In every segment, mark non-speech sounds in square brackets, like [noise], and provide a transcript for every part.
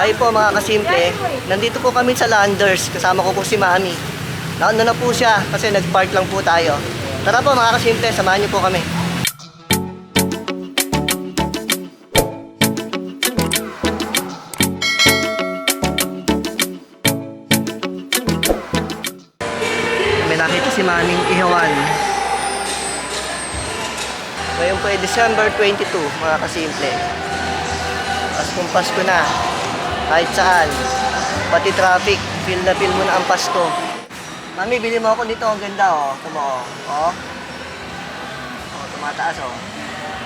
Ay po mga kasimple, nandito po kami sa Landers. Kasama ko po si Mami. Nauna na po siya kasi nag-park lang po tayo. Tara po mga kasimple, samahan niyo po kami. May nakita si Maming Ihawan. Ngayon po ay December 22, mga kasimple. Paskong Pasko na. Kahit saan. Pati traffic. Feel na feel mo na ang Pasko. Mami, bili mo ako nito. Ang ganda, oh. Ito mo, oh. Oh. Oh, tumataas, oh.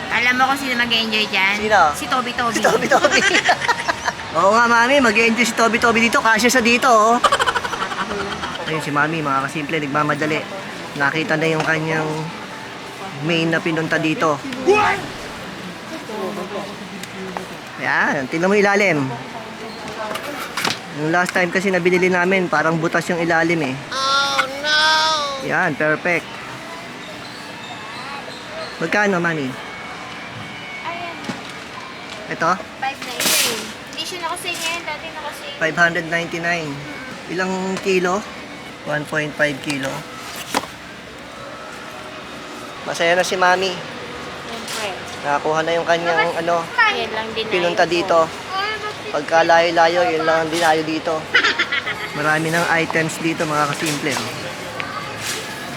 Alam mo kung sino mag-enjoy dyan? Sino? Si Toby Toby. Si Toby Toby. [laughs] Oo nga, Mami. Mag-enjoy si Toby Toby dito. Kasya sa dito, oh. Ayun si Mami, mga kasimple. Nagmamadali. Nakita na yung kanyang main na pinunta dito. Yan, tingnan mo ilalim. Yung last time kasi na binili namin, parang butas yung ilalim eh. Oh no! Yan, perfect. Magkano, Mami? Ayan. Ito? 590. Hindi siya nakasale ngayon. Dati nakasale. 599. Ilang kilo? 1.5 kilo. Masaya na si Mami. Siyempre. Nakakuha na yung kanyang ano, Ayan lang din. pinunta dito. Pagka layo-layo, yun lang ang dinayo dito. Marami ng items dito mga kasimple. oh.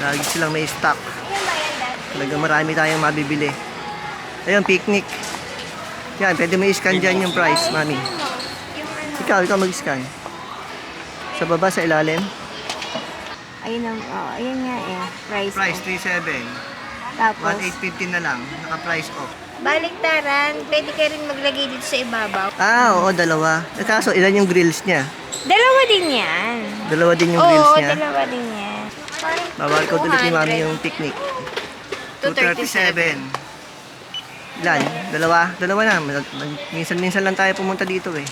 Lagi silang may stock. Talaga marami tayong mabibili. Ayun, picnic. Yan, pwede mo i-scan dyan yung price, Mami. Ikaw, ikaw mag-scan. Sa baba, sa ilalim. Ayun ang, oh, ayun nga eh. Price. Price, oh. 3.7. Tapos, 1,850 na lang. Naka-price off. Baliktaran. Pwede ka rin maglagay dito sa ibabaw. Ah, oo, dalawa. Eh, kaso, ilan yung grills niya? Dalawa din yan. Dalawa din yung grills Oo, niya. dalawa din yan. Parang Bawal ko ulit ni 200. Mami yung picnic. 237. 237. Ilan? Dalawa? Dalawa na. Mag- mag- Minsan-minsan lang tayo pumunta dito eh.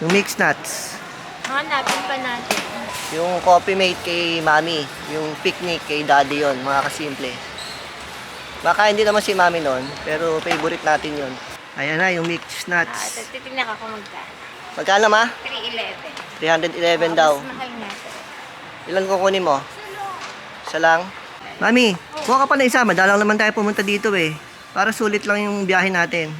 Yung mixed nuts. Hanapin pa natin. Yung coffee mate kay Mami. Yung picnic kay Daddy yon mga kasimple. Baka hindi naman si Mami nun, pero favorite natin yon. Ayan na, yung mixed Ah, nuts. titignan ako kung magkano. Magkano ma? 311. 311 daw. Mas mahal nga to. Ilan kukunin mo? Isa lang? Mami, kuha ka pa na isa. Madalang naman tayo pumunta dito eh. Para sulit lang yung biyahe natin.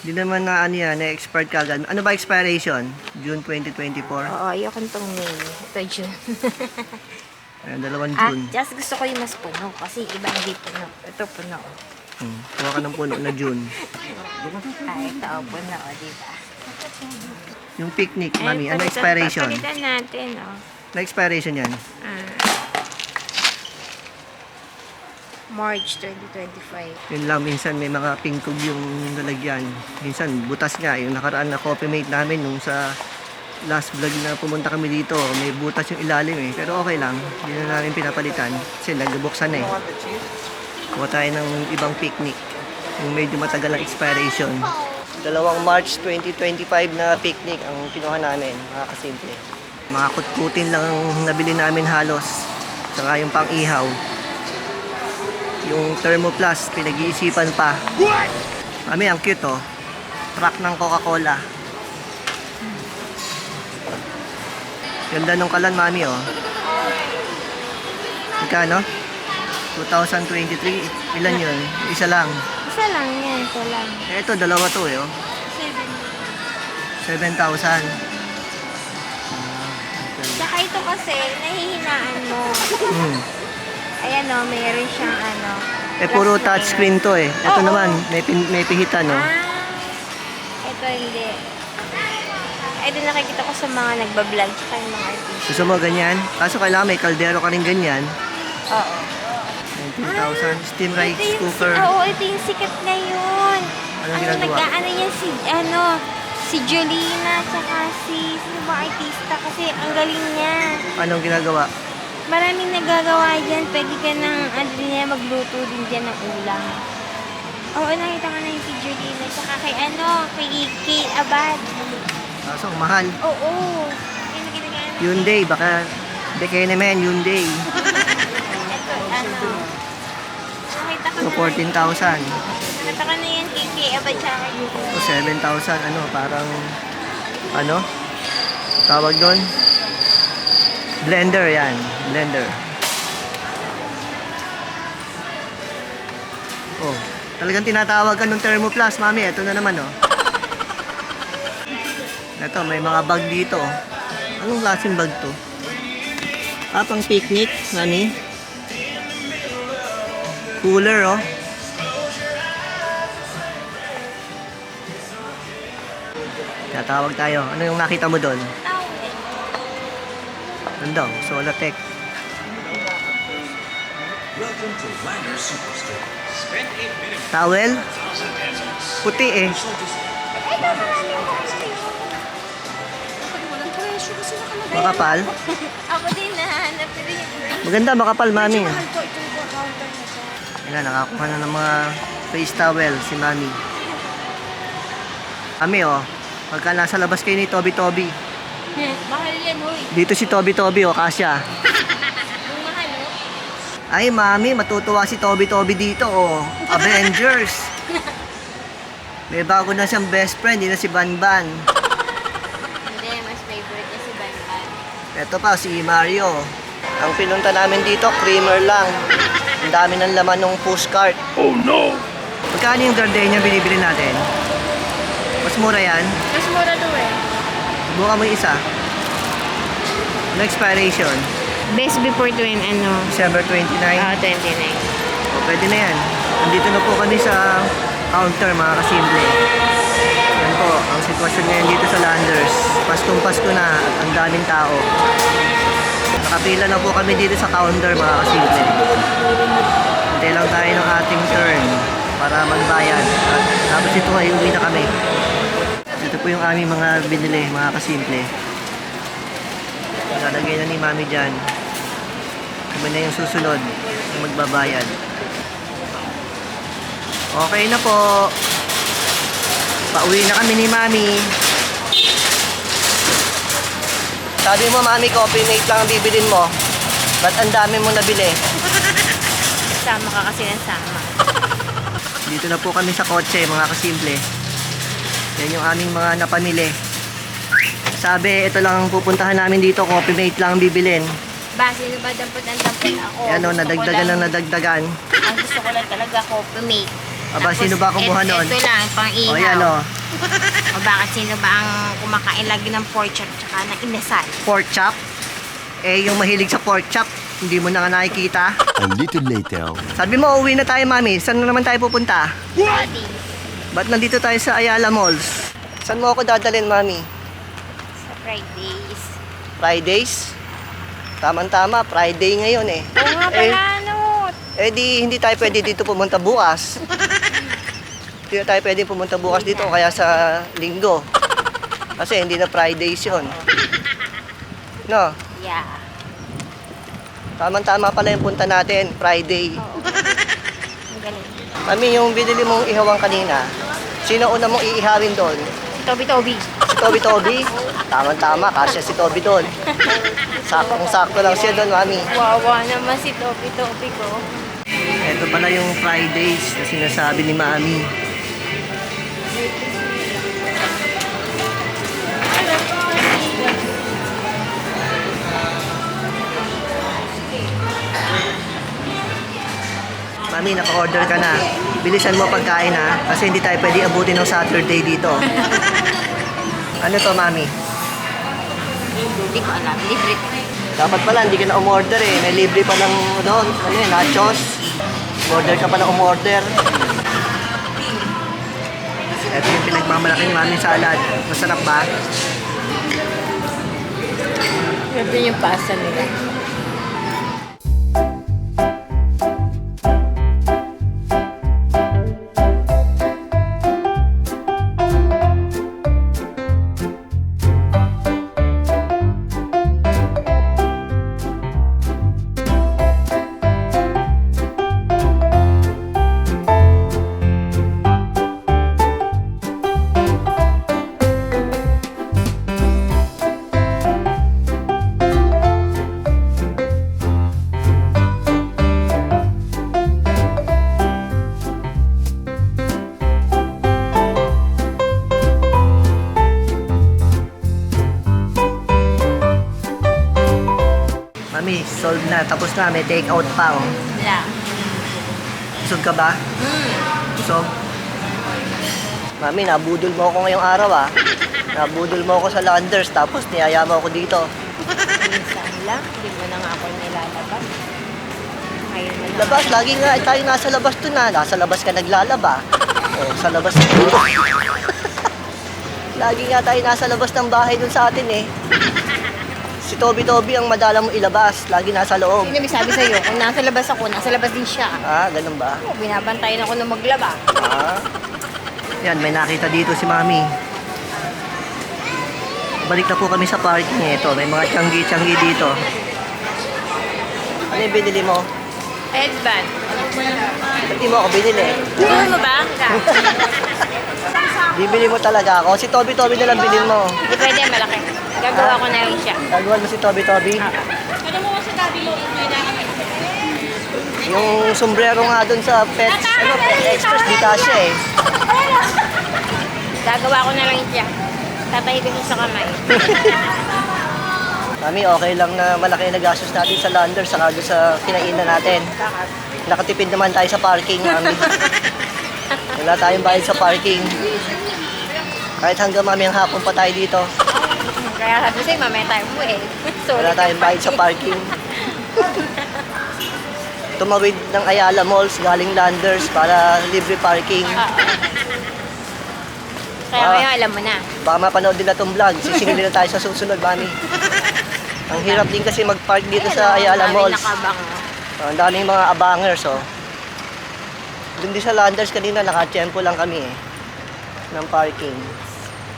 Hindi naman na ano yan, na-expired kagad. Ano ba expiration? June 2024. Oo, ayoko nitong May. Ito June. [laughs] Ayan, dalawang ah, June. just gusto ko yung mas puno. Kasi iba hindi puno. Ito puno. Hmm. Kuha ka ng puno na June. [laughs] Ah, ito oh, puno. Oh, diba? Yung picnic, mami. Ano expiration? Palitan natin, oh. Na expiration yan? Ah. March 2025. Yun lang, minsan may mga pingkog yung lalagyan. Minsan, butas nga. Yung nakaraan na coffee mate namin nung sa last vlog na pumunta kami dito, may butas yung ilalim eh. Pero okay lang. Hindi na namin pinapalitan. Kasi nagbuksan na eh. Kuha tayo ng ibang picnic. Yung medyo matagal ang expiration. Dalawang March 2025 na picnic ang kinuha namin, mga kasimple. Mga kutkutin lang ang nabili namin halos. Saka yung pang-ihaw. Yung Thermoplast, pinag-iisipan pa. Mami, ang cute oh. Truck ng Coca-Cola. Ganda nung kalan, mami oh. Magkano? 2023. Ilan yun? Isa lang. Isa lang yan. Ito lang. Eh, ito, dalawa to eh oh. 7,000. Saka ito kasi, nahihinaan mo. Hmm. Ayan o, mayroon siyang ano. Eh, puro touchscreen to eh. Ito Oo. naman, may, may pihitan oh. Ah, ito hindi. Ay, doon nakikita ko sa mga nagbablog tsaka yung mga artist. Gusto mo ganyan? Kaso kailangan may kaldero ka rin ganyan. Oo. 19,000. Steam Ito rice yung, cooker. Oo, ito yung sikat na yun. Anong ano, ginagawa? nag-ano yan si, ano, si Jolina tsaka si, sino ba artista kasi ang galing niya. Anong ginagawa? Maraming nagagawa dyan. Pwede ka ng, ano din yan, magluto din dyan ng ulam. Oo, nakita ko na yung si Jolina. Tsaka kay ano, kay Kate Abad. Kaso, ang mahal. Oo. Yung ginagano. Hyundai, baka Bekene men, Hyundai. Ito, ano. Nakita ko So, na. 14,000. Nakita ka na yan kay Kay Abad siya kay O 7,000 ano, parang ano? Tawag doon? Blender yan, blender. Oh, talagang tinatawag ka ng Thermoplast, mami. Ito na naman, oh. Ito, may mga bag dito. oh. Anong klaseng bag to? Ah, pang picnic, mami. Cooler, oh. Tatawag tayo. Ano yung nakita mo doon? Ano daw? Solatec. Towel? Puti eh. Makapal? [laughs] Ako din nahanap ko din yung Maganda, makapal, mami. Ayan, nakakuha na ng mga face towel si mami. Kami oh, pagka nasa labas kayo ni Toby Toby. [laughs] Mahal yan, hoy. Dito si Toby Toby oh, kasya. [laughs] Mahal, oh. Ay, mami, matutuwa si Toby Toby dito, oh. Avengers. May bago na siyang best friend, hindi na si Banban. Hindi, mas favorite niya si Banban. Ito pa, si Mario. Ang pinunta namin dito, creamer lang. Ang dami ng laman ng pushcart. Oh no! Magkano yung gardenia binibili natin? Mas mura yan. Mas mura to eh. Buka mo yung isa. Ano expiration? Best before twin, ano? December 29. Ah, 29. O, pwede na yan. Nandito na po kami sa counter, mga kasimple. Po, ang sitwasyon ngayon dito sa Landers. Paskong Pasko na ang daming tao. Nakapila na po kami dito sa counter, mga kasimple. Hintay lang tayo ng ating turn para magbayad. At tapos ito ay uwi na kami. Ito po yung aming mga binili, mga kasimple. Lalagay na ni Mami dyan. Kami na yung susunod na magbabayad. Okay na po. Pauwi na kami ni Mami. Sabi mo, Mami, coffee mate lang ang bibilin mo. Ba't ang dami mo nabili? Sama ka kasi ng sama. [laughs] Dito na po kami sa kotse, mga kasimple. Yan yung aming mga napamili. Sabi, ito lang ang pupuntahan namin dito, coffee mate lang ang bibilin. Ba, sino ba dampot ng dampot ako? Yan o, nadagdagan lang- ng nadagdagan. Ang gusto ko lang talaga coffee mate. Aba, Tapos, sino ba kumuha et- nun? Ito lang, pang ihaw. O yan o, O bakit sino ba ang kumakain lagi ng pork chop tsaka ng inasal? pork chop. Eh, yung mahilig sa pork chop, hindi mo na nga nakikita. A little later. Sabi mo, uwi na tayo, Mami. Saan na naman tayo pupunta? Daddy. Ba't nandito tayo sa Ayala Malls? Saan mo ako dadalhin, Mami? Sa Fridays. Fridays? Tama-tama, Friday ngayon eh. Oo nga Eh, pala, ano? Eh di, hindi tayo pwede dito pumunta bukas. [laughs] Hindi tayo pwede pumunta bukas dito kaya sa linggo. Kasi hindi na Fridays yon. No, Yeah. tama-tama pala yung punta natin, Friday. Oo. Ang galing. Mami, yung binili mong ihawang kanina, sino una mong iihawin doon? Toby Toby. Si Toby Toby? Tama-tama, kasya si Toby doon. [laughs] Saktong-sakto lang siya doon, Mami. Wawa naman si Toby Toby ko. Ito pala yung Fridays na sinasabi ni Mami. Mami, naka-order ka na. Bilisan mo pagkain ha, kasi hindi tayo pwede abutin ng Saturday dito. [laughs] Ano to, Mami? Hindi ko alam. Libre. Dapat pala, hindi ka na umorder eh. May libre pa ng ano, ano yun, nachos. Order ka pa na umorder. Ito yung pinagmamalaki ni Mami salad. Masarap ba? Ito yung pasta nila. Na. Tapos na, may take out pa. Oh. Wala. Busog ka ba? Mm. Busog? Mami, nabudol mo ako ngayong araw ah. [laughs] Nabudol mo ako sa Landers, tapos niyaya mo ako dito. Minsan lang. Hindi mo na nga ako nilalabas. Ngayon na. Labas, lagi nga tayo nasa labas to na. Nasa labas ka naglalaba. [laughs] Oh, sa labas. [laughs] lagi nga tayo nasa labas ng bahay dun sa atin eh. Si Toby Toby ang madala mo ilabas. Lagi nasa loob. Hindi may sabi sa'yo, kung nasa labas ako, nasa labas din siya. Ah, ganun ba? Oh, binabantayan ako na maglaba. Ah. Yan, may nakita dito si Mami. Balik na po kami sa parking eh. Ito, may mga tiyanggi-tiyanggi dito. Ano yung binili mo? Headband. Ba't di mo ako binili? Gusto mo ba? [laughs] Bibili mo talaga ako. Si Toby Toby na lang bilhin mo. Hindi pwede, malaki. Gagawa ko na rin siya. Gagawan mo si Toby Toby. Ano mo sa tabi yung Yung sombrero nga dun sa Pet, ano, Pet Express, di kasya eh. [laughs] Gagawa ko na lang siya. Tatahidin ko sa kamay. [laughs] Mami, okay lang na malaki na gastos natin sa lander saka doon sa kinainan natin. Nakatipid naman tayo sa parking, Mami. [laughs] Wala tayong bayad sa parking. Kahit hanggang mami ang hapon pa tayo dito. Kaya sabi sa'yo, mamaya tayo mo eh. Sorry. Wala tayong bayad sa parking. Tumawid ng Ayala Malls galing Landers para libre parking. Oo. Kaya Ah. ngayon, alam mo na. Baka mapanood nila itong vlog. Sisingilin na tayo sa susunod, Mami. Ang hirap din kasi mag-park dito sa Ayala Malls. Nakabang. Oh, ang daming mga abangers, oh. Doon din sa Landers kanina, nakatiyempo lang kami eh. Ng parking.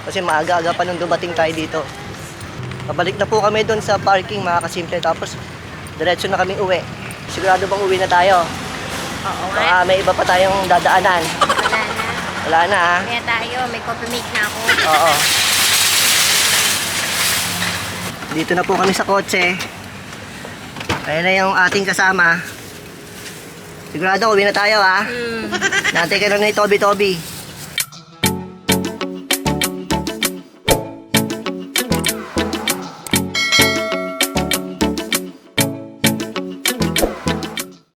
Kasi maaga-aga pa nung dumating tayo dito. Pabalik na po kami doon sa parking, mga kasimple. Tapos, diretso na kami uwi. Sigurado bang uwi na tayo? Oo nga. Baka may iba pa tayong dadaanan. Wala na. Wala na, ah. Kaya tayo, may coffee mate na ako. Oo. Dito na po kami sa kotse. Ayan na yung ating kasama. Sigurado, uwi na tayo, ha? Hmm. Nantay ka lang ni Toby Toby.